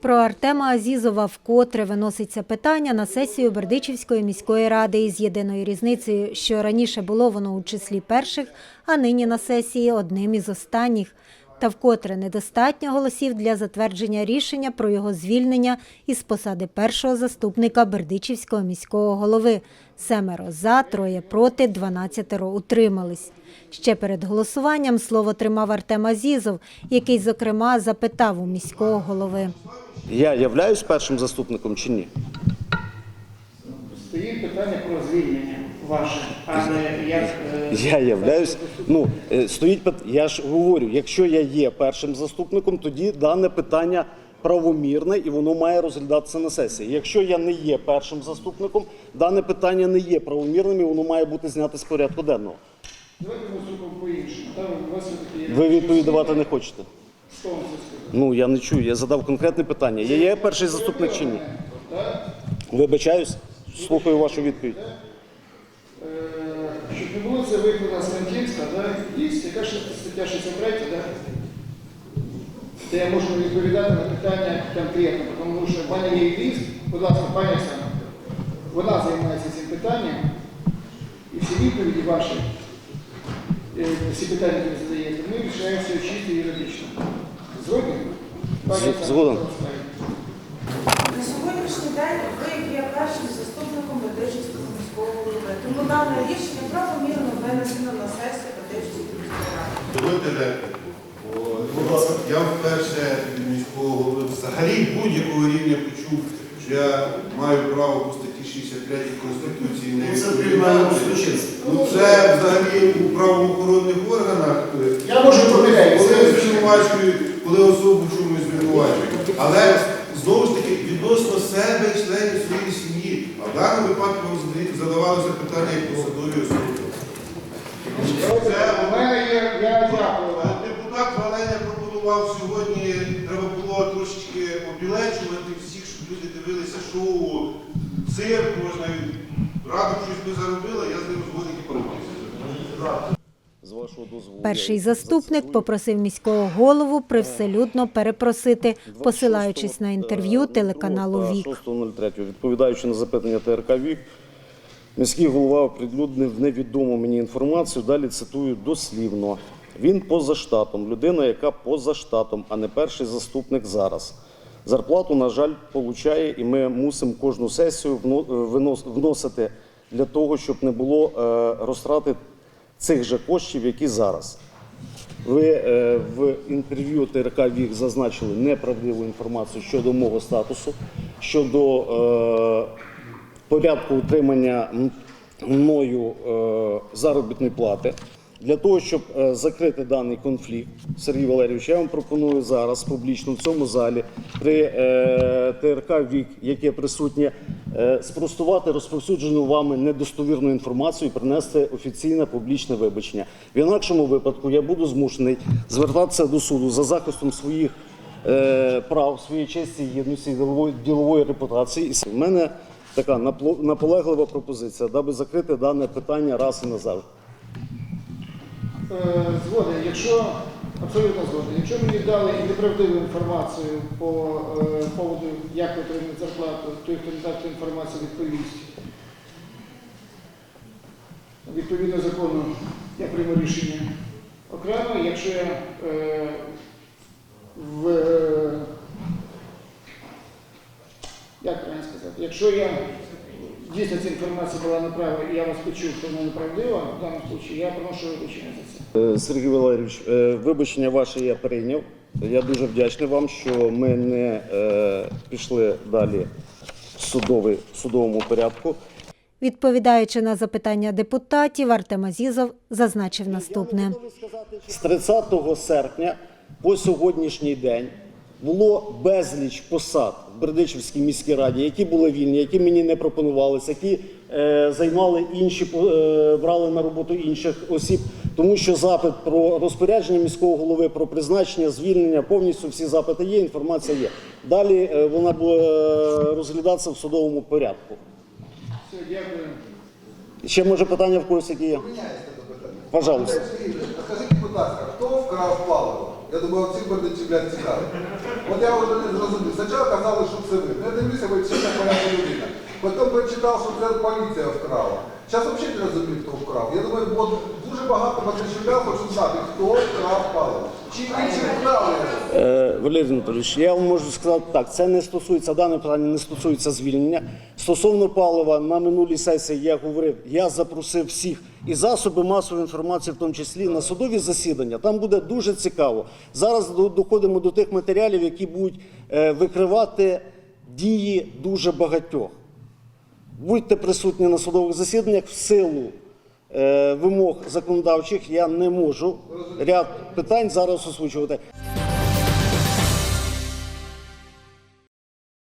Про Артема Азізова вкотре виноситься питання на сесію Бердичівської міської ради із єдиною різницею, що раніше було воно у числі перших, а нині на сесії одним із останніх. Та вкотре недостатньо голосів для затвердження рішення про його звільнення із посади першого заступника Бердичівського міського голови. Семеро за, троє проти, дванадцятеро утримались. Ще перед голосуванням слово тримав Артем Азізов, який, зокрема, запитав у міського голови. Я являюсь першим заступником чи ні? Стоїть питання про звільнення ваше, а не як. е, Я являюсь. Ну е, стоїть Я ж говорю, якщо я є першим заступником, тоді дане питання правомірне і воно має розглядатися на сесії. Якщо я не є першим заступником, дане питання не є правомірним і воно має бути знято з порядку денного. Давайте ми зробимо по-іншому. Там у вас все-таки. Ви відповідати не хочете? Що вам? Ну я не чую. Я задав конкретне питання. Я є перший заступник чи ні? Вибачаюсь, слухаю вашу відповідь. Щоб не було це викладено з Франківська, да? є яка ж стаття 63, да? де я можу відповідати на питання конкретно, тому що в мене є юрист, будь ласка, пані Оксана, вона займається цим питанням, і всі відповіді ваші, всі питання, які ви задаєте, ми рішаємо все чисто юридично. Згодні? Пані З- Оксана, згоден. будь ласка. На сьогоднішній день ви є першим заступником голови. Тому дане рішення правомірно винесено на сесію Медичівської міської ради. Будь ласка, я вперше від міського голови взагалі будь-якого рівня почув, що я маю право по статті 63 Конституції не відповідати. Ну це взагалі у правоохоронних органах. е, Я можу. Коли звинувачують, коли особу чомусь звинувачують. Але знову ж таки відносно себе і членів своєї сім'ї. А в даному випадку задавалося питання як посадові особи. У мене є, я дякую. Депутат Валеня пропонував сьогодні, треба було трошечки обілечувати всіх, щоб люди дивилися шоу, цирк, можна радо щось би заробила, я з ним згоден і погодився. З вашого дозволу. Перший заступник попросив міського голову привселюдно перепросити, посилаючись на інтерв'ю телеканалу Вік. 6.03. Відповідаючи на запитання ТРК Вік, міський голова оприлюднив невідому мені інформацію. Далі цитую дослівно. Він поза штатом, людина, яка поза штатом, а не перший заступник зараз. Зарплату, на жаль, получає, і ми мусимо кожну сесію е, вносити для того, щоб не було е, розтрати цих же коштів, які зараз. Ви е, в інтерв'ю ТРК Вік зазначили неправдиву інформацію щодо мого статусу, щодо порядку утримання мною е, заробітної плати. Для того, щоб е, закрити даний конфлікт, Сергій Валерійович, я вам пропоную зараз публічно в цьому залі при е, ТРК Вік, яке присутнє, спростувати розповсюджену вами недостовірну інформацію і принести офіційне публічне вибачення. В інакшому випадку я буду змушений звертатися до суду за захистом своїх прав, своєї честі, гідності, ділової, репутації. В мене така наполеглива пропозиція, даби закрити дане питання раз і назавжди. Е, Згоден, якщо абсолютно згоден, якщо мені дали і неправдиву інформацію по е, поводу, як отримати зарплату, той, хто не дав цю інформацію, відповість. Відповідно закону я прийму рішення окремо, якщо я е, в е, як правильно сказати, якщо я дійсно ця інформація була неправильна і я вас почув, що вона неправдива, в даному випадку я проношу вибачення за це. Е, Сергій Валерійович, е, вибачення ваше я прийняв. Я дуже вдячний вам, що ми не е, пішли далі в судовий, в судовому порядку. Відповідаючи на запитання депутатів, Артем Азізов зазначив наступне. З 30 серпня по сьогоднішній день було безліч посад в Бердичівській міській раді, які були вільні, які мені не пропонувалися, які е, займали інші, е, брали на роботу інших осіб, тому що запит про розпорядження міського голови, про призначення, звільнення, повністю всі запити є, інформація є. Далі е, вона буде розглядатися в судовому порядку. Все, дякую. Ще може питання в когось, які є? Пожалуйста. Скажіть, будь ласка, хто вкрав паливо? Я думаю, всім буде блядь, цікаво. От я вже не зрозумів. Спочатку казали, що це ви. Я дивлюся, ви всі так порядку людина. Потім прочитав, що це поліція вкрала. Зараз взагалі не розумію, хто вкрав. Я думаю, бо дуже багато батьків хочуть знати, хто вкрав паливо. Е, Валерій Анатолійович, я вам можу сказати так, це не стосується, дане питання не стосується звільнення. Стосовно палива, на минулій сесії я говорив, я запросив всіх і засоби масової інформації, в тому числі на судові засідання. Там буде дуже цікаво. Зараз доходимо до тих матеріалів, які будуть е, викривати дії дуже багатьох. Будьте присутні на судових засіданнях в силу вимог законодавчих. Я не можу ряд питань зараз озвучувати.